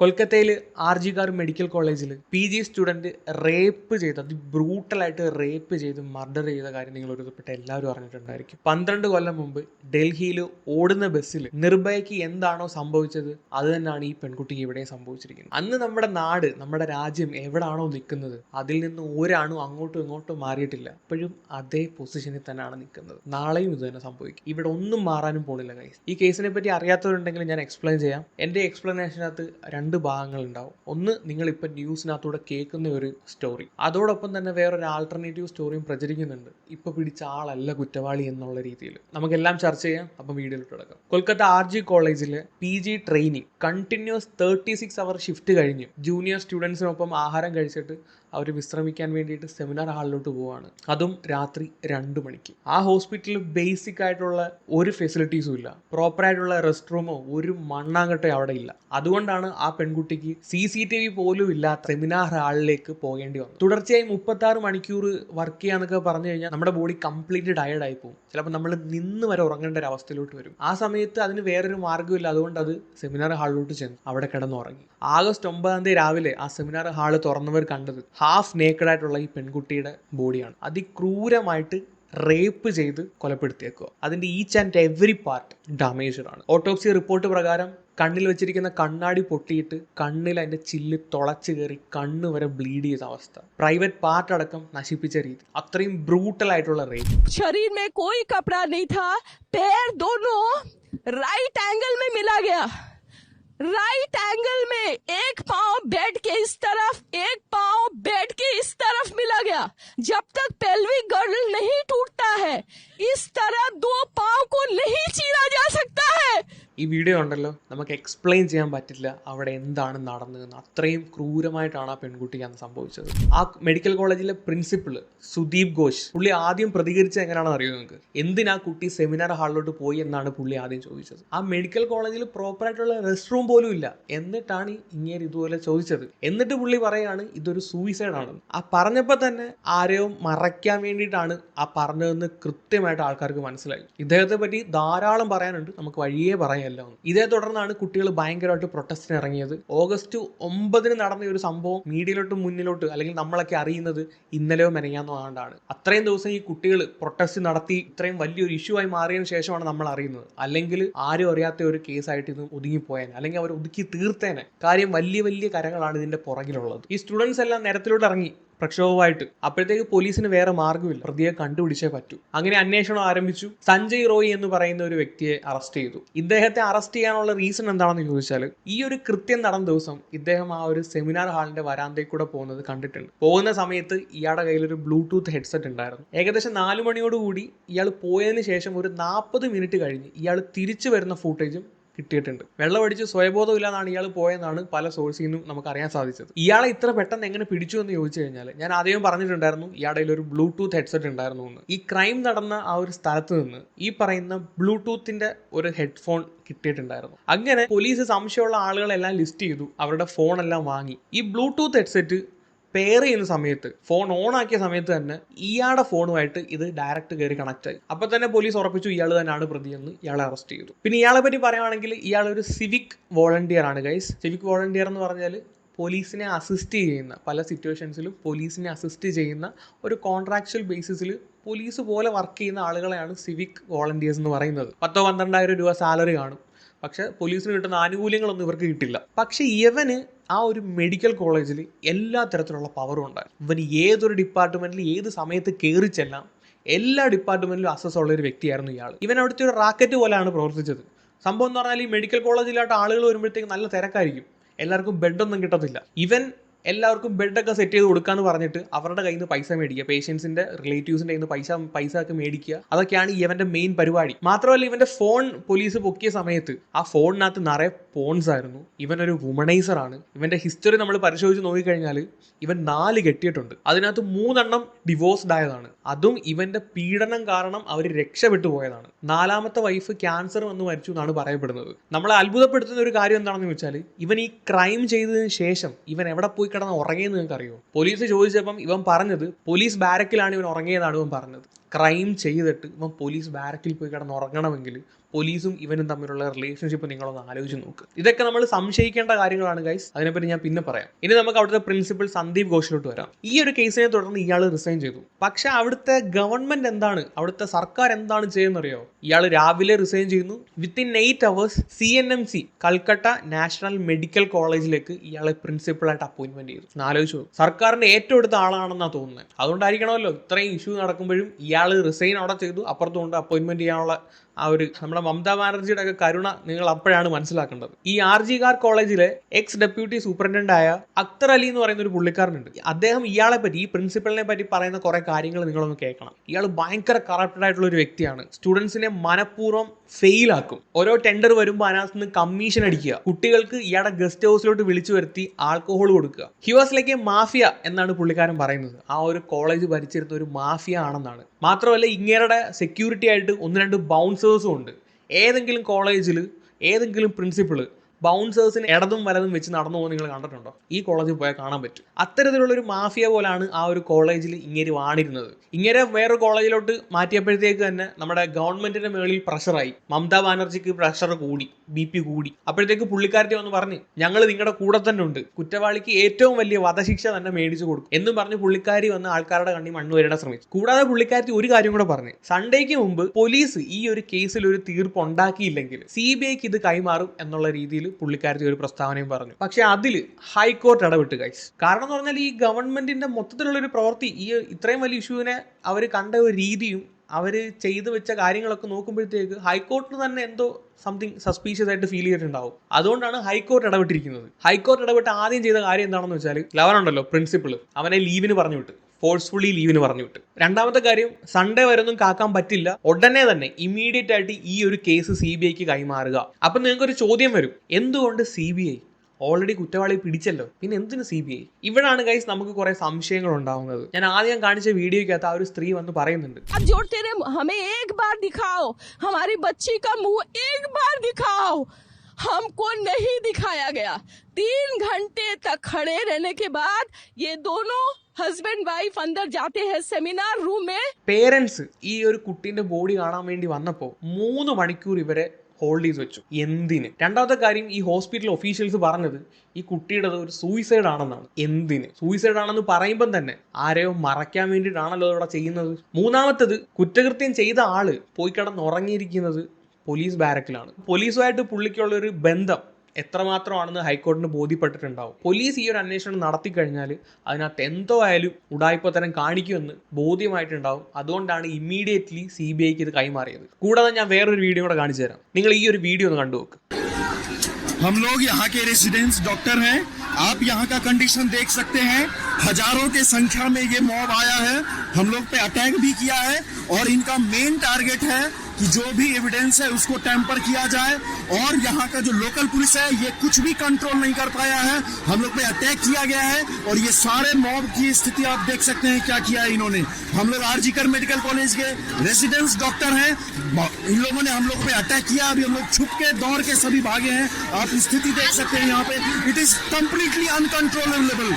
കൊൽക്കത്തയിൽ R G Kar medical കോളേജിൽ P G student rape ചെയ്ത് ബ്രൂട്ടലായിട്ട് റേപ്പ് ചെയ്ത് മർഡർ ചെയ്ത കാര്യം നിങ്ങൾ ഒരുപ്പെട്ട എല്ലാവരും അറിഞ്ഞിട്ടുണ്ടായിരിക്കും. പന്ത്രണ്ട് കൊല്ലം മുമ്പ് ഡൽഹിയിൽ ഓടുന്ന ബസ്സിൽ നിർഭയക്ക് എന്താണോ സംഭവിച്ചത് അത് തന്നെയാണ് ഈ പെൺകുട്ടിക്ക് ഇവിടെ സംഭവിച്ചിരിക്കുന്നത്. അന്ന് നമ്മുടെ നാട് നമ്മുടെ രാജ്യം എവിടാണോ നിൽക്കുന്നത് അതിൽ നിന്ന് ഒരാണും അങ്ങോട്ടും ഇങ്ങോട്ടും മാറിയിട്ടില്ല. ഇപ്പോഴും അതേ പൊസിഷനിൽ തന്നെയാണ് നിൽക്കുന്നത്. നാളെയും ഇത് തന്നെ സംഭവിക്കും. ഇവിടെ ഒന്നും മാറാനും പോണില്ല കൈസ് ഈ കേസിനെ പറ്റി അറിയാത്തവരുണ്ടെങ്കിൽ ഞാൻ എക്സ്പ്ലെയിൻ ചെയ്യാം. എന്റെ എക്സ്പ്ലനേഷനകത്ത് രണ്ട് ഭാഗങ്ങൾ ഉണ്ടാവും ഒന്ന് നിങ്ങൾ ഇപ്പം ന്യൂസിനകത്തൂടെ കേൾക്കുന്ന ഒരു സ്റ്റോറി അതോടൊപ്പം തന്നെ വേറൊരു ആൾട്ടർനേറ്റീവ് സ്റ്റോറിയും പ്രചരിക്കുന്നുണ്ട്. ഇപ്പൊ പിടിച്ച ആളല്ല കുറ്റവാളി എന്നുള്ള രീതിയിൽ നമുക്കെല്ലാം ചർച്ച ചെയ്യാം. അപ്പം വീഡിയോ തുടക്കം കൊൽക്കത്ത ആർ ജി കോളേജിൽ P G training continuous thirty six hour shift കഴിഞ്ഞു ജൂനിയർ സ്റ്റുഡൻസിനൊപ്പം ആഹാരം കഴിച്ചിട്ട് അവർ വിശ്രമിക്കാൻ വേണ്ടിയിട്ട് സെമിനാർ ഹാളിലോട്ട് പോവാണ്. അതും രാത്രി രണ്ട് മണിക്ക്. ആ ഹോസ്പിറ്റലിൽ ബേസിക് ആയിട്ടുള്ള ഒരു ഫെസിലിറ്റീസും ഇല്ല. പ്രോപ്പർ ആയിട്ടുള്ള റെസ്റ്റ് റൂമോ ഒരു മണ്ണാങ്കട്ടോ അവിടെ ഇല്ല. അതുകൊണ്ടാണ് ആ പെൺകുട്ടിക്ക് സി സി ടി വി പോലും ഇല്ലാത്ത സെമിനാർ ഹാളിലേക്ക് പോകേണ്ടി വന്നു തുടർച്ചയായി മുപ്പത്തി ആറ് മണിക്കൂർ വർക്ക് ചെയ്യാന്നൊക്കെ പറഞ്ഞു കഴിഞ്ഞാൽ നമ്മുടെ ബോഡി കംപ്ലീറ്റ് ടയർഡ് ആയി പോകും. ചിലപ്പോൾ നമ്മൾ നിന്ന് വരെ ഉറങ്ങേണ്ട ഒരു അവസ്ഥയിലോട്ട് വരും. ആ സമയത്ത് അതിന് വേറൊരു മാർഗമില്ല അതുകൊണ്ട് അത് സെമിനാർ ഹാളിലോട്ട് ചെന്നു അവിടെ കിടന്നുറങ്ങി. ആഗസ്റ്റ് ഒമ്പതാം തീയതി രാവിലെ ആ സെമിനാർ ഹാൾ തുറന്നവർ കണ്ടത് ഹാഫ് നേക്കഡ് ആയിട്ടുള്ള ഈ പെൺകുട്ടിയുടെ ബോഡിയാണ്. അതിക്രൂരമായിട്ട് റേപ്പ് ചെയ്ത് കൊലപ്പെടുത്തിയേക്കുക. അതിന്റെ each and every part damaged ആണ്. ഓട്ടോപ്സി റിപ്പോർട്ട് പ്രകാരം കണ്ണിൽ വെച്ചിരിക്കുന്ന കണ്ണാടി പൊട്ടിയിട്ട് കണ്ണിൽ അതിന്റെ ചില്ല് തുളച്ചു കയറി കണ്ണ് വരെ ബ്ലീഡ് ചെയ്ത അവസ്ഥ. പ്രൈവറ്റ് പാർട്ട് അടക്കം നശിപ്പിച്ച രീതി. അത്രയും ബ്രൂട്ടൽ ആയിട്ടുള്ള റേപ്പ് ശരീർ റൈറ്റ് ആംഗിൾ മേ റൈറ്റ് ആംഗിൾ വീഡിയോ ഉണ്ടല്ലോ. നമുക്ക് എക്സ്പ്ലെയിൻ ചെയ്യാൻ പറ്റില്ല അവിടെ എന്താണ് നടന്നതെന്ന്. അത്രയും ക്രൂരമായിട്ടാണ് ആ പെൺകുട്ടിക്ക് അന്ന് സംഭവിച്ചത്. ആ മെഡിക്കൽ കോളേജിലെ പ്രിൻസിപ്പിൾ സുദീപ് ഘോഷ് പുള്ളി ആദ്യം പ്രതികരിച്ചത് എങ്ങനെയാണെന്ന് അറിയോ നിങ്ങൾക്ക്? എന്തിനാ കുട്ടി സെമിനാർ ഹാളിലോട്ട് പോയി എന്നാണ് പുള്ളി ആദ്യം ചോദിച്ചത്. ആ മെഡിക്കൽ കോളേജിൽ പ്രോപ്പറായിട്ടുള്ള റെസ്റ്റ് റൂം പോലും ഇല്ല. എന്നിട്ടാണ് ഇങ്ങനെ ഇതുപോലെ ചോദിച്ചത്. എന്നിട്ട് പുള്ളി പറയാണ് ഇതൊരു സൂയിസൈഡ് ആണെന്ന് ആ പറഞ്ഞപ്പോൾ തന്നെ ആരെയോ മറയ്ക്കാൻ വേണ്ടിയിട്ടാണ് ആ പറഞ്ഞതെന്ന് കൃത്യമായിട്ട് ആൾക്കാർക്ക് മനസ്സിലായി. ഇദ്ദേഹത്തെ പറ്റി ധാരാളം പറയാനുണ്ട്. നമുക്ക് വഴിയേ പറയാമല്ല ഇതേ തുടർന്നാണ് കുട്ടികൾ ഭയങ്കരമായിട്ട് പ്രൊട്ടസ്റ്റിന് ഇറങ്ങിയത്. ഓഗസ്റ്റ് ഒമ്പതിന് നടന്ന ഒരു സംഭവം മീഡിയയിലോട്ട് മുന്നിലോട്ട് അല്ലെങ്കിൽ നമ്മളൊക്കെ അറിയുന്നത് ഇന്നലെയോ മെനയാന്നോ ആണ്ടാണ്. അത്രയും ദിവസം ഈ കുട്ടികൾ പ്രൊട്ടസ്റ്റ് നടത്തി ഇത്രയും വലിയൊരു ഇഷ്യൂ ആയി മാറിയതിനു ശേഷമാണ് നമ്മൾ അറിയുന്നത്. അല്ലെങ്കിൽ ആരും അറിയാത്ത ഒരു കേസായിട്ട് ഇത് ഒതുങ്ങിപ്പോയേനെ. അല്ലെങ്കിൽ അവർ ഒതുക്കി തീർത്തേനെ. കാര്യം വലിയ വലിയ കരങ്ങളാണ് ഇതിന്റെ പുറകിലുള്ളത്. ഈ സ്റ്റുഡൻസ് എല്ലാം നിരത്തിലോട്ട് ഇറങ്ങി. പ്രക്ഷോഭമായിട്ട് അപ്പോഴത്തേക്ക് പോലീസിന് വേറെ മാർഗമില്ല പ്രതിയെ കണ്ടുപിടിച്ചേ പറ്റൂ. അങ്ങനെ അന്വേഷണം ആരംഭിച്ചു. സഞ്ജയ് റോയ് എന്ന് പറയുന്ന ഒരു വ്യക്തിയെ അറസ്റ്റ് ചെയ്തു. ഇദ്ദേഹത്തെ അറസ്റ്റ് ചെയ്യാനുള്ള റീസൺ എന്താണെന്ന് ചോദിച്ചാൽ ഈ ഒരു കൃത്യം നടന്ന ദിവസം ഇദ്ദേഹം ആ ഒരു സെമിനാർ ഹാളിന്റെ വരാന്തയിൽ കൂടെ പോകുന്നത് കണ്ടിട്ടുണ്ട്. പോകുന്ന സമയത്ത് ഇയാളുടെ കയ്യിൽ ഒരു ബ്ലൂടൂത്ത് ഹെഡ്സെറ്റ് ഉണ്ടായിരുന്നു. ഏകദേശം നാലു മണിയോടുകൂടി ഇയാൾ പോയതിന് ശേഷം ഒരു നാൽപ്പത് മിനിറ്റ് കഴിഞ്ഞ് ഇയാൾ തിരിച്ചു വരുന്ന ഫൂട്ടേജും കിട്ടിയിട്ടുണ്ട്. വെള്ളമടിച്ച് സ്വയബോധം ഇല്ലാന്നാണ് ഇയാൾ പോയെന്നാണ് പല സോഴ്സിൽ നിന്നും നമുക്ക് അറിയാൻ സാധിച്ചത്. ഇയാളെ ഇത്ര പെട്ടെന്ന് എങ്ങനെ പിടിച്ചു എന്ന് ചോദിച്ചു കഴിഞ്ഞാൽ ഞാൻ ആദ്യം പറഞ്ഞിട്ടുണ്ടായിരുന്നു ഇയാളുടെ ഒരു ബ്ലൂടൂത്ത് ഹെഡ്സെറ്റ് ഉണ്ടായിരുന്നു എന്ന്. ഈ ക്രൈം നടന്ന ആ ഒരു സ്ഥലത്ത് നിന്ന് ഈ പറയുന്ന ബ്ലൂടൂത്തിന്റെ ഒരു ഹെഡ്ഫോൺ കിട്ടിയിട്ടുണ്ടായിരുന്നു. അങ്ങനെ പോലീസ് സംശയമുള്ള ആളുകളെല്ലാം ലിസ്റ്റ് ചെയ്തു അവരുടെ ഫോൺ എല്ലാം വാങ്ങി. ഈ ബ്ലൂടൂത്ത് ഹെഡ്സെറ്റ് പെയർ ചെയ്യുന്ന സമയത്ത് ഫോൺ ഓൺ ആക്കിയ സമയത്ത് തന്നെ ഇയാളുടെ ഫോണുമായിട്ട് ഇത് ഡയറക്റ്റ് കയറി കണക്ട് ആയി. അപ്പൊ തന്നെ പോലീസ് ഉറപ്പിച്ചു ഇയാൾ തന്നെയാണ് പ്രതിയെന്ന് ഇയാളെ അറസ്റ്റ് ചെയ്തു. പിന്നെ ഇയാളെ പറ്റി പറയുകയാണെങ്കിൽ ഇയാൾ ഒരു സിവിക് വോളണ്ടിയർ ആണ് ഗൈസ് സിവിക് വോളണ്ടിയർ എന്ന് പറഞ്ഞാൽ പോലീസിനെ അസിസ്റ്റ് ചെയ്യുന്ന പല സിറ്റുവേഷൻസിലും പോലീസിനെ അസിസ്റ്റ് ചെയ്യുന്ന ഒരു കോൺട്രാക്ച്വൽ ബേസിസിൽ പോലീസ് പോലെ വർക്ക് ചെയ്യുന്ന ആളുകളെയാണ് സിവിക് വോളണ്ടിയേഴ്സ് എന്ന് പറയുന്നത്. പത്തോ പന്ത്രണ്ടായിരം രൂപ സാലറി കാണും. പക്ഷെ പോലീസിന് കിട്ടുന്ന ആനുകൂല്യങ്ങളൊന്നും ഇവർക്ക് കിട്ടില്ല. പക്ഷെ ഇവന് ആ ഒരു മെഡിക്കൽ കോളേജിൽ എല്ലാ തരത്തിലുള്ള പവറും ഉണ്ടായിരുന്നു. ഇവന് ഏതൊരു ഡിപ്പാർട്ട്മെന്റിൽ ഏത് സമയത്ത് കയറി ചെല്ലാം എല്ലാ ഡിപ്പാർട്ട്മെന്റിലും അസസ് ഉള്ള ഒരു വ്യക്തിയായിരുന്നു ഇയാൾ ഇവൻ അവിടുത്തെ ഒരു റാക്കറ്റ് പോലെയാണ് പ്രവർത്തിച്ചത്. സംഭവം എന്ന് പറഞ്ഞാൽ ഈ മെഡിക്കൽ കോളേജിലോട്ട് ആളുകൾ വരുമ്പോഴത്തേക്ക് നല്ല തിരക്കായിരിക്കും. എല്ലാവർക്കും ബെഡൊന്നും കിട്ടത്തില്ല. ഇവൻ എല്ലാവർക്കും ബെഡൊക്കെ സെറ്റ് ചെയ്ത് കൊടുക്കാന്ന് പറഞ്ഞിട്ട് അവരുടെ കയ്യിൽ നിന്ന് പൈസ മേടിക്കുക. പേഷ്യൻസിന്റെ റിലേറ്റീവ്സിന്റെ കയ്യിൽ നിന്ന് പൈസ പൈസ ഒക്കെ മേടിക്കുക. അതൊക്കെയാണ് ഇവന്റെ മെയിൻ പരിപാടി. മാത്രമല്ല ഇവന്റെ ഫോൺ പോലീസ് പൊക്കിയ സമയത്ത് ആ ഫോണിനകത്ത് നിറയെ ഫോൺസ് ആയിരുന്നു. ഇവൻ ഒരു വുമണൈസർ ആണ്. ഇവന്റെ ഹിസ്റ്ററി നമ്മൾ പരിശോധിച്ച് നോക്കിക്കഴിഞ്ഞാൽ ഇവൻ നാല് കെട്ടിയിട്ടുണ്ട്. അതിനകത്ത് മൂന്നെണ്ണം ഡിവോഴ്സ്ഡ് ആയതാണ്. അതും ഇവന്റെ പീഡനം കാരണം അവർ രക്ഷപ്പെട്ടു പോയതാണ്. നാലാമത്തെ വൈഫ് ക്യാൻസർ വന്ന് മരിച്ചു എന്നാണ് പറയപ്പെടുന്നത്. നമ്മളെ അത്ഭുതപ്പെടുത്തുന്ന ഒരു കാര്യം എന്താണെന്ന് വെച്ചാൽ ഇവൻ ഈ ക്രൈം ചെയ്തതിന് ശേഷം ഇവൻ എവിടെ പോയി കിടന്ന് ഉറങ്ങിയെന്ന് നിങ്ങൾക്ക് അറിയോ പോലീസ് ചോദിച്ചപ്പം ഇവൻ പറഞ്ഞത് പോലീസ് ബാരക്കിലാണ് ഇവൻ ഉറങ്ങിയതാണ് ഇവൻ പറഞ്ഞത്. ക്രൈം ചെയ്തിട്ട് ഇവൻ പോലീസ് ബാരക്കിൽ പോയി കിടന്ന് ഉറങ്ങണമെങ്കിൽ പോലീസും ഇവനും തമ്മിലുള്ള റിലേഷൻഷിപ്പ് നിങ്ങളൊന്ന് ആലോചിച്ച് നോക്ക്. ഇതൊക്കെ നമ്മൾ സംശയിക്കേണ്ട കാര്യങ്ങളാണ് ഗൈസ് അതിനെപ്പറ്റി ഞാൻ പിന്നെ പറയാം. ഇനി നമുക്ക് അവിടുത്തെ പ്രിൻസിപ്പൽ സന്ദീപ് ഘോഷിലോട്ട് വരാം. ഈ ഒരു കേസിനെ തുടർന്ന് ഇയാൾ റിസൈൻ ചെയ്തു. പക്ഷെ അവിടുത്തെ ഗവൺമെന്റ് എന്താണ്? അവിടുത്തെ സർക്കാർ എന്താണ് ചെയ്യുന്നറിയോ? ഇയാൾ രാവിലെ റിസൈൻ ചെയ്യുന്നു. Within eight hours C N M C Calcutta national medical കോളേജിലേക്ക് ഇയാളെ പ്രിൻസിപ്പളായിട്ട് അപ്പോയിന്റ്മെന്റ് ചെയ്തു. ആലോചിച്ചു. സർക്കാരിന്റെ ഏറ്റവും അടുത്ത ആളാണെന്നാണ് തോന്നുന്നത് അതുകൊണ്ടായിരിക്കണമല്ലോ ഇത്രയും ഇഷ്യൂ നടക്കുമ്പോഴും ഇയാൾ റിസൈൻ അവിടെ ചെയ്തു. അപ്പുറത്തുകൊണ്ട് അപ്പോയിന്റ്മെന്റ് ചെയ്യാനുള്ള ആ ഒരു നമ്മുടെ മമതാ ബാനർജിയുടെ ഒക്കെ കരുണ നിങ്ങൾ അപ്പോഴാണ് മനസ്സിലാക്കേണ്ടത്. ഈ ആർ ജി കാർ കോളേജിലെ എക്സ് ഡെപ്യൂട്ടി സൂപ്രണ്ടന്റ് ആയ അക്തർ അലി എന്ന് പറയുന്ന ഒരു പുള്ളിക്കാരനുണ്ട്. അദ്ദേഹം ഇയാളെ പറ്റി ഈ പ്രിൻസിപ്പലിനെ പറ്റി പറയുന്ന കുറെ കാര്യങ്ങൾ നിങ്ങളൊന്ന് കേൾക്കണം. ഇയാൾ ഭയങ്കര കറപ്റ്റഡ് ആയിട്ടുള്ള ഒരു വ്യക്തിയാണ്. സ്റ്റുഡൻസിനെ മനഃപൂർവം ഫെയിൽ ആക്കും. ഓരോ ടെൻഡർ വരുമ്പോൾ അതിനകത്ത് നിന്ന് കമ്മീഷൻ അടിക്കുക. കുട്ടികൾക്ക് ഇയാളുടെ ഗസ്റ്റ് ഹൗസിലോട്ട് വിളിച്ചു വരുത്തി ആൽക്കഹോൾ കൊടുക്കുക. He was like a mafia എന്നാണ് പുള്ളിക്കാരൻ പറയുന്നത്. ആ ഒരു കോളേജ് ഭരിച്ചിരുന്ന ഒരു മാഫിയ ആണെന്നാണ്. മാത്രമല്ല ഇങ്ങേരുടെ സെക്യൂരിറ്റി ആയിട്ട് ഒന്ന് രണ്ട് ബൗൺസേഴ്സും ഉണ്ട്. ഏതെങ്കിലും കോളേജിൽ ഏതെങ്കിലും പ്രിൻസിപ്പിൾ ബൗൺസേഴ്സിന് ഇടതും വലതും വെച്ച് നടന്നു പോകുന്നത് നിങ്ങൾ കണ്ടിട്ടുണ്ടോ? ഈ കോളേജിൽ പോയാൽ കാണാൻ പറ്റും. അത്തരത്തിലുള്ള ഒരു മാഫിയ പോലാണ് ആ ഒരു കോളേജിൽ ഇങ്ങനെ വാണിരുന്നത്. ഇങ്ങനെ വേറെ കോളേജിലോട്ട് മാറ്റിയപ്പോഴത്തേക്ക് തന്നെ നമ്മുടെ ഗവൺമെന്റിന്റെ മേളിൽ പ്രഷറായി. മമതാ ബാനർജിക്ക് പ്രഷർ കൂടി ബി പി കൂടി. അപ്പോഴത്തേക്ക് പുള്ളിക്കാരത്തി വന്ന് പറഞ്ഞ് ഞങ്ങൾ നിങ്ങളുടെ കൂടെ തന്നെ ഉണ്ട്. കുറ്റവാളിക്ക് ഏറ്റവും വലിയ വധശിക്ഷ തന്നെ മേടിച്ചു കൊടുക്കും. എന്നും പറഞ്ഞ് പുള്ളിക്കാരി വന്ന് ആൾക്കാരുടെ കണ്ണി മണ്ണ് വരിടാൻ ശ്രമിച്ചു. കൂടാതെ പുള്ളിക്കാരത്തി ഒരു കാര്യം കൂടെ പറഞ്ഞു സൺഡേക്ക് മുമ്പ് പോലീസ് ഈ ഒരു കേസിൽ ഒരു തീർപ്പ് ഉണ്ടാക്കിയില്ലെങ്കിൽ സി ബി ഐക്ക് ഇത് കൈമാറും എന്നുള്ള രീതിയിൽ പുള്ളിക്കാരത്തി ഒരു പ്രസ്താവനയും പറഞ്ഞു. പക്ഷെ അതിൽ ഹൈക്കോർട്ട് ഇടപെട്ട് ഗൈസ് കാരണം എന്ന് പറഞ്ഞാൽ ഈ ഗവൺമെന്റിന്റെ മൊത്തത്തിലുള്ള ഒരു പ്രവൃത്തി ഈ ഇത്രയും വലിയ ഇഷ്യൂവിനെ അവർ കണ്ട ഒരു രീതിയും അവർ ചെയ്തു വെച്ച കാര്യങ്ങളൊക്കെ നോക്കുമ്പോഴത്തേക്ക് ഹൈക്കോർട്ടിന് തന്നെ എന്തോ സംതിങ് സസ്പീഷ്യസ് ആയിട്ട് ഫീൽ ചെയ്തിട്ടുണ്ടാവും. അതുകൊണ്ടാണ് ഹൈക്കോർട്ട് ഇടപെട്ടിരിക്കുന്നത്. ഹൈക്കോർട്ട് ഇടപെട്ട് ആദ്യം ചെയ്ത കാര്യം എന്താണെന്ന് വെച്ചാൽ ലവനുണ്ടല്ലോ പ്രിൻസിപ്പിൾ അവനെ ലീവിന് പറഞ്ഞു വിട്ടു ഫോഴ്സ്ഫുള്ളി ലീവിന് പറഞ്ഞു വിട്ടു രണ്ടാമത്തെ കാര്യം സൺഡേ വരെയൊന്നും കാക്കാൻ പറ്റില്ല. ഉടനെ തന്നെ ഇമ്മീഡിയറ്റ് ആയിട്ട് ഈ ഒരു കേസ് സി ബി ഐക്ക് കൈമാറുക. അപ്പൊ നിങ്ങൾക്ക് ഒരു ചോദ്യം വരും. എന്തുകൊണ്ട് സി ബി ഐ ഓൾറെഡി കുറ്റവാളി പിടിച്ചല്ലോ പിന്നെ എന്തിനു സി ബി ഐ ഇവിടാണ് ഗൈസ് നമുക്ക് കുറെ സംശയങ്ങൾ ഉണ്ടാവുന്നത് ഞാൻ ആദ്യം കാണിച്ച വീഡിയോയ്ക്കകത്ത് ആ ഒരു സ്ത്രീ വന്ന് പറയുന്നുണ്ട് हाथ जोड़ते रहे हमें एक बार दिखाओ हमारी बच्ची का मुंह एक बार दिखाओ हमको नहीं दिखाया गया तीन घंटे तक खड़े रहने के बाद ये दोनों हस्बैंड वाइफ अंदर जाते हैं सेमिनार रूम में പേരൻസ് ഈ ഒരു കുട്ടീന്റെ ബോഡി കാണാൻ വേണ്ടി വന്നപ്പോൾ മൂന്ന് മണിക്കൂർ ഇവരെ ഹോൾഡ് ചെയ്ത് വെച്ചു. എന്തിന്? രണ്ടാമത്തെ കാര്യം ഈ ഹോസ്പിറ്റൽ ഒഫീഷ്യൽസ് പറഞ്ഞത് ഈ കുട്ടിയുടെ ഒരു സൂയിസൈഡ് ആണെന്നാണ്. എന്തിന്? സൂയിസൈഡ് ആണെന്ന് പറയുമ്പം തന്നെ ആരെയോ മറയ്ക്കാൻ വേണ്ടിയിട്ടാണല്ലോ ഇവിടെ ചെയ്യുന്നത്. മൂന്നാമത്തത് കുറ്റകൃത്യം ചെയ്ത ആൾ പോയി കിടന്ന് ഉറങ്ങിയിരിക്കുന്നത് പോലീസ് ബാരക്കിലാണ് പോലീസുമായിട്ട് പുള്ളിക്കുള്ള ഒരു ബന്ധം എത്രമാത്രമാണെന്ന് ഹൈക്കോടതിന് ബോധ്യപ്പെട്ടിട്ടുണ്ടാവും പോലീസ് ഈ ഒരു അന്വേഷണം നടത്തി കഴിഞ്ഞാൽ അതിനകത്ത് എന്തോ ആയാലും ഉടായ്പത്തരം കാണിക്കുമെന്ന് ബോധ്യമായിട്ടുണ്ടാവും അതുകൊണ്ടാണ് ഇമ്മീഡിയറ്റ്ലി സി ബി ഐക്ക് ഇത് കൈമാറിയത് കൂടാതെ ഞാൻ വേറൊരു വീഡിയോ കൂടെ കാണിച്ചു തരാം നിങ്ങൾ ഈ ഒരു വീഡിയോ ഒന്ന് കണ്ടു നോക്ക് हम लोग यहाँ के रेसिडेंट्स डॉक्टर हैं आप यहाँ का कंडीशन देख सकते हैं हजारों के संख्या में ये मॉब आया है हम लोग पे अटैक भी किया है और इनका मेन टारगेट है कि जो भी एविडेंस है, उसको टेम्पर किया जाए। और यहाँ का जो लोकल पुलिस है, ये कुछ भी कंट्रोल नहीं कर पाया है। हम लोग पे अटैक किया गया है। और ये सारे मॉब की स्थिति आप देख सकते हैं, क्या किया है इन्होंने। हम लोग आरजीकर मेडिकल कॉलेज के रेसिडेंस डॉक्टर हैं। इन लोगों ने हम लोग पे अटैक किया। अभी हम लोग छुप के, दौड़ के सभी भागे हैं। आप स्थिति देख सकते हैं यहाँ पे। It is completely uncontrollable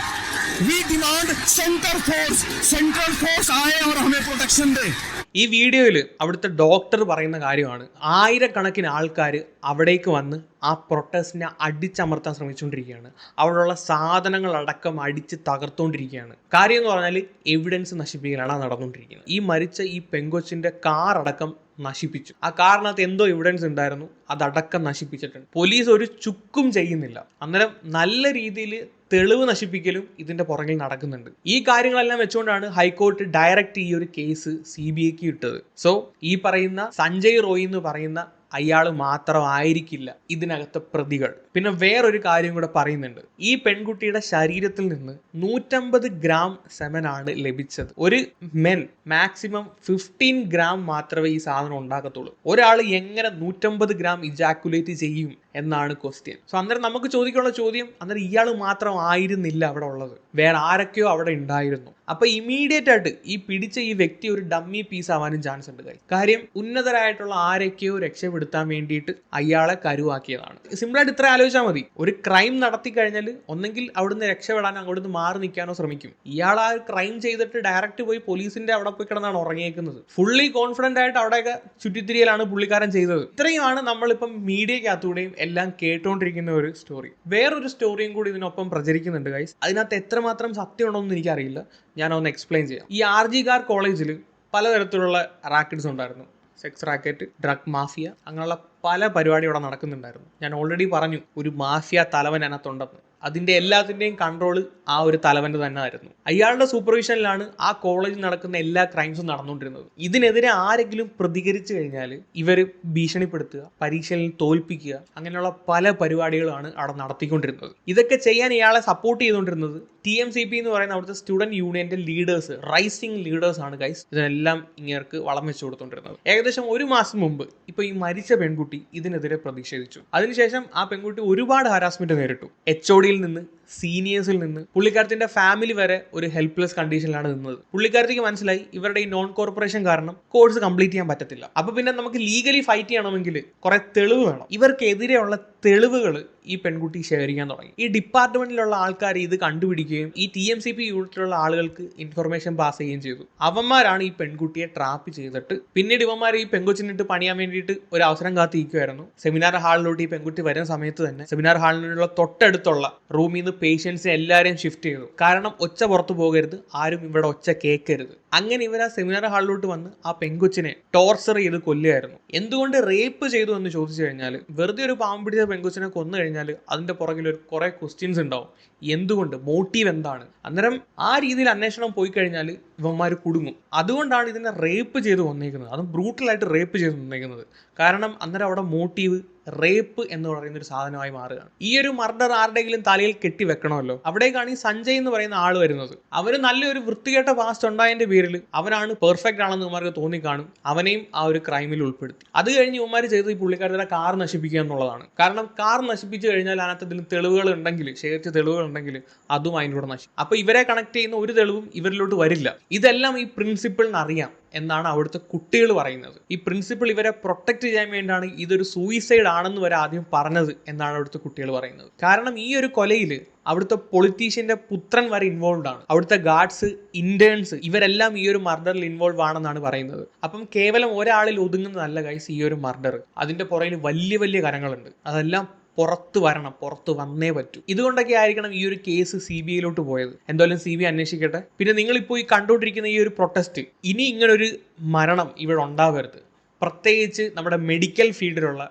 we demand centre force central force आए और हमें प्रोटेक्शन दे। ഈ വീഡിയോയിൽ അവിടുത്തെ ഡോക്ടർ പറയുന്ന കാര്യമാണ്. ആയിരക്കണക്കിന് ആൾക്കാർ അവിടേക്ക് വന്ന് ആ പ്രൊട്ടസ്റ്റിനെ അടിച്ചമർത്താൻ ശ്രമിച്ചുകൊണ്ടിരിക്കുകയാണ്. അവിടെയുള്ള സാധനങ്ങളടക്കം അടിച്ച് തകർത്തുകൊണ്ടിരിക്കുകയാണ്. കാര്യം എന്ന് പറഞ്ഞാൽ എവിഡൻസ് നശിപ്പിക്കലാണ് നടന്നുകൊണ്ടിരിക്കുന്നത്. ഈ മരിച്ച ഈ പെങ്കൊച്ചിന്റെ കാർ അടക്കം നശിപ്പിച്ചു. ആ കാറിനകത്ത് എന്തോ എവിഡൻസ് ഉണ്ടായിരുന്നു. അതടക്കം നശിപ്പിച്ചിട്ടുണ്ട്. പോലീസ് ഒരു ചുക്കും ചെയ്യുന്നില്ല. അന്നേരം നല്ല രീതിയിൽ തെളിവ് നശിപ്പിക്കലും ഇതിന്റെ പുറകിൽ നടക്കുന്നുണ്ട്. ഈ കാര്യങ്ങളെല്ലാം വെച്ചുകൊണ്ടാണ് ഹൈക്കോടതി ഡയറക്റ്റ് ഈ ഒരു കേസ് സി ബി ഐക്ക് ഇട്ടത്. സോ ഈ പറയുന്ന സഞ്ജയ് റോയ് എന്ന് പറയുന്ന അയാൾ മാത്രമായിരിക്കില്ല ഇതിനകത്തെ പ്രതികൾ. പിന്നെ വേറൊരു കാര്യം കൂടെ പറയുന്നുണ്ട്. ഈ പെൺകുട്ടിയുടെ ശരീരത്തിൽ നിന്ന് നൂറ്റമ്പത് ഗ്രാം സെമനാണ് ലഭിച്ചത്. ഒരു മെൻ മാക്സിമം ഫിഫ്റ്റീൻ ഗ്രാം മാത്രമേ ഈ സാധനം ഉണ്ടാക്കത്തുള്ളൂ ഒരാൾ എങ്ങനെ നൂറ്റമ്പത് ഗ്രാം ഇജാക്കുലേറ്റ് ചെയ്യും? എന്നാണ് ക്വസ്റ്റ്യൻ സോ അന്നേരം നമുക്ക് ചോദിക്കാനുള്ള ചോദ്യം അന്നേരം ഇയാൾ മാത്രം ആയിരുന്നില്ല അവിടെ ഉള്ളത്. വേറെ ആരൊക്കെയോ അവിടെ ഉണ്ടായിരുന്നു. അപ്പൊ ഇമീഡിയറ്റ് ആയിട്ട് ഈ പിടിച്ച ഈ വ്യക്തി ഒരു ഡമ്മി പീസ് ആവാനും ചാൻസ് ഉണ്ട്. കാര്യം ഉന്നതരായിട്ടുള്ള ആരൊക്കെയോ രക്ഷപ്പെടുത്താൻ വേണ്ടിയിട്ട് അയാളെ കരുവാക്കിയതാണ്. സിമ്പിളായിട്ട് ഇത്ര ആലോചിച്ചാൽ മതി. ഒരു ക്രൈം നടത്തി കഴിഞ്ഞാൽ ഒന്നെങ്കിൽ അവിടുന്ന് രക്ഷപ്പെടാൻ അങ്ങോട്ട് മാറി നിൽക്കാനോ ശ്രമിക്കും. ഇയാൾ ആ ക്രൈം ചെയ്തിട്ട് ഡയറക്റ്റ് പോയി പോലീസിന്റെ അവിടെ പോയി കിടന്നാണ് ഉറങ്ങിയേക്കുന്നത്. ഫുള്ളി കോൺഫിഡന്റ് ആയിട്ട് അവിടെയൊക്കെ ചുറ്റിത്തിരിയലാണ് പുള്ളിക്കാരൻ ചെയ്തത്. ഇത്രയുമാണ് നമ്മളിപ്പം മീഡിയക്കകത്തൂടെയും എല്ലാം കേട്ടുകൊണ്ടിരിക്കുന്ന ഒരു സ്റ്റോറി വേറൊരു സ്റ്റോറിയും കൂടി ഇതിനൊപ്പം പ്രചരിക്കുന്നുണ്ട് ഗൈസ് അതിനകത്ത് എത്രമാത്രം സത്യമുണ്ടോ എന്ന് എനിക്കറിയില്ല. ഞാൻ ഒന്ന് എക്സ്പ്ലെയിൻ ചെയ്യാം. ഈ ആർ ജി കാർ കോളേജിൽ പലതരത്തിലുള്ള റാക്കറ്റ്സ് ഉണ്ടായിരുന്നു. സെക്സ് റാക്കറ്റ് ഡ്രഗ് മാഫിയ അങ്ങനെയുള്ള പല പരിപാടി ഇവിടെ നടക്കുന്നുണ്ടായിരുന്നു. ഞാൻ ഓൾറെഡി പറഞ്ഞു ഒരു മാഫിയ തലവൻ അതിനകത്തുണ്ടെന്ന് അതിന്റെ എല്ലാത്തിന്റെയും കൺട്രോൾ ആ ഒരു തലവന്റെ തന്നെ ആയിരുന്നു അയാളുടെ സൂപ്പർവിഷനിലാണ് ആ കോളേജിൽ നടക്കുന്ന എല്ലാ ക്രൈംസും നടന്നുകൊണ്ടിരുന്നത്. ഇതിനെതിരെ ആരെങ്കിലും പ്രതികരിച്ചു കഴിഞ്ഞാൽ ഇവർ ഭീഷണിപ്പെടുത്തുക പരീക്ഷയിൽ തോൽപ്പിക്കുക അങ്ങനെയുള്ള പല പരിപാടികളാണ് അവിടെ നടത്തിക്കൊണ്ടിരുന്നത്. ഇതൊക്കെ ചെയ്യാൻ ഇയാളെ സപ്പോർട്ട് ചെയ്തുകൊണ്ടിരുന്നത് ടി എം സി പി എന്ന് പറയുന്ന അവിടുത്തെ സ്റ്റുഡന്റ് യൂണിയന്റെ ലീഡേഴ്സ് റൈസിംഗ് ലീഡേഴ്സ് ആണ് ഗൈസ് ഇതിനെല്ലാം ഇങ്ങേർക്ക് വളം വെച്ചു കൊടുത്തോണ്ടിരുന്നത് ഏകദേശം ഒരു മാസം മുമ്പ് ഇപ്പൊ ഈ മരിച്ച പെൺകുട്ടി ഇതിനെതിരെ പ്രതിഷേധിച്ചു. അതിനുശേഷം ആ പെൺകുട്ടി ഒരുപാട് ഹരാസ്മെന്റ് നേരിട്ടു. എച്ച് ഒ ഡിയിൽ നിന്ന് സീനിയേഴ്സിൽ നിന്ന് പുള്ളിക്കാരത്തിന്റെ ഫാമിലി വരെ ഒരു ഹെൽപ്ലെസ് കണ്ടീഷനിലാണ് നിന്നത്. പുള്ളിക്കാരത്തേക്ക് മനസ്സിലായി ഇവരുടെ ഈ നോൺ കോർപ്പറേഷൻ കാരണം കോഴ്സ് കംപ്ലീറ്റ് ചെയ്യാൻ പറ്റത്തില്ല. അപ്പൊ പിന്നെ നമുക്ക് ലീഗലി ഫൈറ്റ് ചെയ്യണമെങ്കിൽ കുറെ തെളിവ് വേണം. ഇവർക്കെതിരെയുള്ള തെളിവുകൾ ഈ പെൺകുട്ടി ശേഖരിക്കാൻ തുടങ്ങി. ഈ ഡിപ്പാർട്ട്മെന്റിലുള്ള ആൾക്കാർ ഇത് കണ്ടുപിടിക്കുകയും ഈ ടി എം സി പി യൂണിറ്റിലുള്ള ആളുകൾക്ക് ഇൻഫർമേഷൻ പാസ് ചെയ്യുകയും ചെയ്തു. അവന്മാരാണ് ഈ പെൺകുട്ടിയെ ട്രാപ്പ് ചെയ്തിട്ട് പിന്നീട് ഇവന്മാർ ഈ പെൺകൊച്ചിനിട്ട് പണിയാൻ വേണ്ടിയിട്ട് ഒരു അവസരം കാത്തിരിക്കുമായിരുന്നു സെമിനാർ ഹാളിലോട്ട് ഈ പെൺകുട്ടി വരുന്ന സമയത്ത് തന്നെ സെമിനാർ ഹാളിനുള്ള തൊട്ടടുത്തുള്ള റൂമിൽ നിന്ന് പേഷ്യൻസിനെ എല്ലാവരെയും ഷിഫ്റ്റ് ചെയ്തു. കാരണം ഒച്ച പുറത്തു പോകരുത് ആരും ഇവിടെ ഒച്ച കേൾക്കരുത്. അങ്ങനെ ഇവർ ആ സെമിനാർ ഹാളിലോട്ട് വന്ന് ആ പെൺകൊച്ചിനെ ടോർച്ചർ ചെയ്ത് കൊല്ലുകയായിരുന്നു. എന്തുകൊണ്ട് റേപ്പ് ചെയ്തു എന്ന് ചോദിച്ചു കഴിഞ്ഞാൽ വെറുതെ ഒരു പാമ്പ് പിടിച്ച പെൺകൊച്ചിനെ കൊന്നു കഴിഞ്ഞാൽ അതിന്റെ പുറകിൽ ഒരു കുറെ ക്വസ്റ്റ്യൻസ് ഉണ്ടാവും. എന്തുകൊണ്ട്? മോട്ടീവ് എന്താണ്? അന്നേരം ആ രീതിയിൽ അന്വേഷണം പോയി കഴിഞ്ഞാൽ ഇവന്മാർ കുടുങ്ങും. അതുകൊണ്ടാണ് ഇതിനെ റേപ്പ് ചെയ്ത് വന്നേക്കുന്നത്. അതും ബ്രൂട്ടലായിട്ട് റേപ്പ് ചെയ്ത് വന്നേക്കുന്നത്. കാരണം അന്നേരം അവിടെ മോട്ടീവ് റേപ്പ് എന്ന് പറയുന്ന ഒരു സാധനമായി മാറുകയാണ്. ഈ ഒരു മർഡർ ആരുടെയെങ്കിലും തലയിൽ കെട്ടി വെക്കണമല്ലോ. അവിടേക്കാണ് ഈ സഞ്ജയ് എന്ന് പറയുന്ന ആൾ വരുന്നത്. അവന് നല്ലൊരു വൃത്തികെട്ട പാസ്റ്റ് ഉണ്ടായതിന്റെ പേരിൽ അവനാണ് പെർഫെക്റ്റ് ആണെന്ന് ഇവന്മാർക്ക് തോന്നിക്കാണും അവനെയും ആ ഒരു ക്രൈമിൽ ഉൾപ്പെടുത്തി. അത് കഴിഞ്ഞ് ഇവന്മാർ ചെയ്തത് ഈ പുള്ളിക്കാരുടെ കാർ നശിപ്പിക്കുക എന്നുള്ളതാണ്. കാരണം കാർ നശിപ്പിച്ചു കഴിഞ്ഞാൽ അതിനകത്ത് ഇതിന് തെളിവുകൾ ഉണ്ടെങ്കിൽ ശേഖരിച്ച തെളിവുകൾ ഉണ്ടെങ്കിൽ അതും അതിന്റെ കൂടെ നശിക്കും അപ്പൊ ഇവരെ കണക്ട് ചെയ്യുന്ന ഒരു തെളിവും ഇവരിലോട്ട് വരില്ല. ഇതെല്ലാം ഈ പ്രിൻസിപ്പിളിന് അറിയാം. എന്നാണ് അവിടുത്തെ കുട്ടികൾ പറയുന്നത്. ഈ പ്രിൻസിപ്പിൾ ഇവരെ പ്രൊട്ടക്ട് ചെയ്യാൻ വേണ്ടിയാണ് ഇതൊരു സൂയിസൈഡ് ആണെന്ന് വരെ ആദ്യം പറഞ്ഞത് എന്നാണ് അവിടുത്തെ കുട്ടികൾ പറയുന്നത്. കാരണം ഈ ഒരു കൊലയിൽ അവിടുത്തെ പൊളിറ്റീഷ്യന്റെ പുത്രൻ വരെ ഇൻവോൾവ് ആണ്. അവിടുത്തെ ഗാർഡ്സ് ഇന്റേൺസ് ഇവരെല്ലാം ഈ ഒരു മർഡറിൽ ഇൻവോൾവ് ആണെന്നാണ് പറയുന്നത്. അപ്പം കേവലം ഒരാളിൽ ഒതുങ്ങുന്നതല്ല ഗൈസ് ഈ ഒരു മർഡർ അതിന്റെ പുറകിൽ വലിയ വലിയ കരങ്ങളുണ്ട്. അതെല്ലാം പുറത്ത് വരണം പുറത്ത് വന്നേ പറ്റൂ. ഇതുകൊണ്ടൊക്കെ ആയിരിക്കണം ഈ ഒരു കേസ് സി ബി ഐയിലോട്ട് പോയത്. എന്തായാലും സി ബി ഐ അന്വേഷിക്കട്ടെ. പിന്നെ നിങ്ങളിപ്പോൾ ഈ കണ്ടുകൊണ്ടിരിക്കുന്ന ഈ ഒരു പ്രൊട്ടസ്റ്റ് ഇനി ഇങ്ങനൊരു മരണം ഇവിടെ ഉണ്ടാവരുത്. പ്രത്യേകിച്ച് നമ്മുടെ മെഡിക്കൽ ഫീൽഡിലുള്ള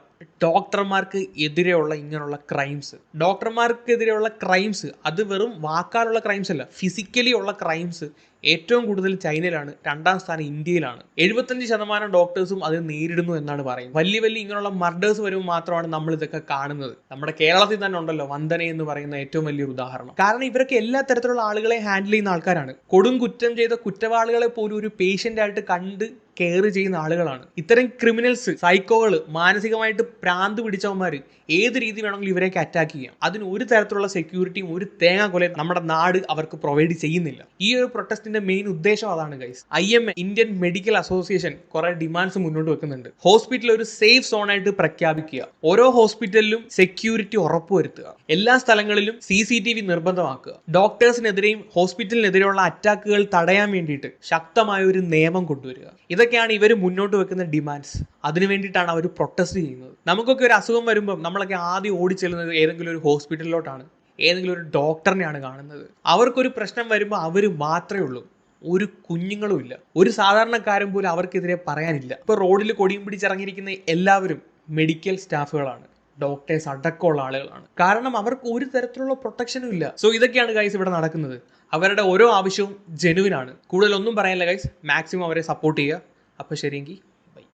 ഡോക്ടർമാർക്ക് എതിരെയുള്ള ഇങ്ങനെയുള്ള ക്രൈംസ് ഡോക്ടർമാർക്കെതിരെയുള്ള ക്രൈംസ് അത് വെറും വാക്കാലുള്ള ക്രൈംസ് അല്ല ഫിസിക്കലി ഉള്ള ക്രൈംസ് ഏറ്റവും കൂടുതൽ ചൈനയിലാണ് രണ്ടാം സ്ഥാനം ഇന്ത്യയിലാണ്. എഴുപത്തഞ്ച് ശതമാനം ഡോക്ടേഴ്സും അത് നേരിടുന്നു എന്നാണ് പറയുന്നത്. വലിയ വലിയ ഇങ്ങനെയുള്ള മർഡേഴ്സ് വരുമ്പോൾ മാത്രമാണ് നമ്മൾ ഇതൊക്കെ കാണുന്നത്. നമ്മുടെ കേരളത്തിൽ തന്നെ ഉണ്ടല്ലോ വന്ദന എന്ന് പറയുന്ന ഏറ്റവും വലിയൊരു ഉദാഹരണം. കാരണം ഇവരൊക്കെ എല്ലാ തരത്തിലുള്ള ആളുകളെ ഹാൻഡിൽ ചെയ്യുന്ന ആൾക്കാരാണ്. കൊടും കുറ്റം ചെയ്ത കുറ്റവാളികളെ പോലും ഒരു പേഷ്യന്റായിട്ട് കണ്ട് കെയർ ചെയ്യുന്ന ആളുകളാണ്. ഇത്തരം ക്രിമിനൽസ് സൈക്കോകൾ മാനസികമായിട്ട് പ്രാന്ത് പിടിച്ചവന്മാർ ഏത് രീതി വേണമെങ്കിലും ഇവരെയൊക്കെ അറ്റാക്ക് ചെയ്യാം. അതിന് ഒരു തരത്തിലുള്ള സെക്യൂരിറ്റിയും ഒരു തേങ്ങ കൊല നമ്മുടെ നാട് അവർക്ക് പ്രൊവൈഡ് ചെയ്യുന്നില്ല. ഈ ഒരു പ്രൊട്ടസ്റ്റിന്റെ മെയിൻ ഉദ്ദേശം അതാണ് guys I M Indian medical association കുറെ ഡിമാൻഡ്സ് മുന്നോട്ട് വെക്കുന്നുണ്ട്. ഹോസ്പിറ്റൽ ഒരു സേഫ് സോൺ ആയിട്ട് പ്രഖ്യാപിക്കുക. ഓരോ ഹോസ്പിറ്റലിലും സെക്യൂരിറ്റി ഉറപ്പുവരുത്തുക എല്ലാ സ്ഥലങ്ങളിലും സി സി ടി വി നിർബന്ധമാക്കുക. ഡോക്ടേഴ്സിനെതിരെയും ഹോസ്പിറ്റലിനെതിരെയുള്ള അറ്റാക്കുകൾ തടയാൻ വേണ്ടിയിട്ട് ശക്തമായ ഒരു നിയമം കൊണ്ടുവരിക. ഇതൊക്കെയാണ് ഇവർ മുന്നോട്ട് വെക്കുന്ന ഡിമാൻഡ്സ് അതിനു വേണ്ടിയിട്ടാണ് അവർ പ്രൊട്ടസ്റ്റ് ചെയ്യുന്നത്. നമുക്കൊക്കെ ഒരു അസുഖം വരുമ്പോൾ നമ്മളൊക്കെ ആദ്യം ഓടിച്ചെല്ലുന്നത് ഏതെങ്കിലും ഒരു ഹോസ്പിറ്റലിലോട്ടാണ് ഏതെങ്കിലും ഒരു ഡോക്ടറിനെയാണ് കാണുന്നത്. അവർക്കൊരു പ്രശ്നം വരുമ്പോൾ അവർ മാത്രമേ ഉള്ളൂ. ഒരു കുഞ്ഞുങ്ങളും ഇല്ല. ഒരു സാധാരണക്കാരും പോലും അവർക്കെതിരെ പറയാനില്ല. ഇപ്പോൾ റോഡിൽ കൊടിയും പിടിച്ചിറങ്ങിയിരിക്കുന്ന എല്ലാവരും മെഡിക്കൽ സ്റ്റാഫുകളാണ് ഡോക്ടേഴ്സ് അടക്കമുള്ള ആളുകളാണ്. കാരണം അവർക്ക് ഒരു തരത്തിലുള്ള പ്രൊട്ടക്ഷനും ഇല്ല. സോ ഇതൊക്കെയാണ് ഗൈസ് ഇവിടെ നടക്കുന്നത്. അവരുടെ ഓരോ ആവശ്യവും ജെനുവിനാണ് കൂടുതലൊന്നും പറയാനില്ല ഗൈസ് മാക്സിമം അവരെ സപ്പോർട്ട് ചെയ്യുക. അപ്പോൾ ശരിയെങ്കിൽ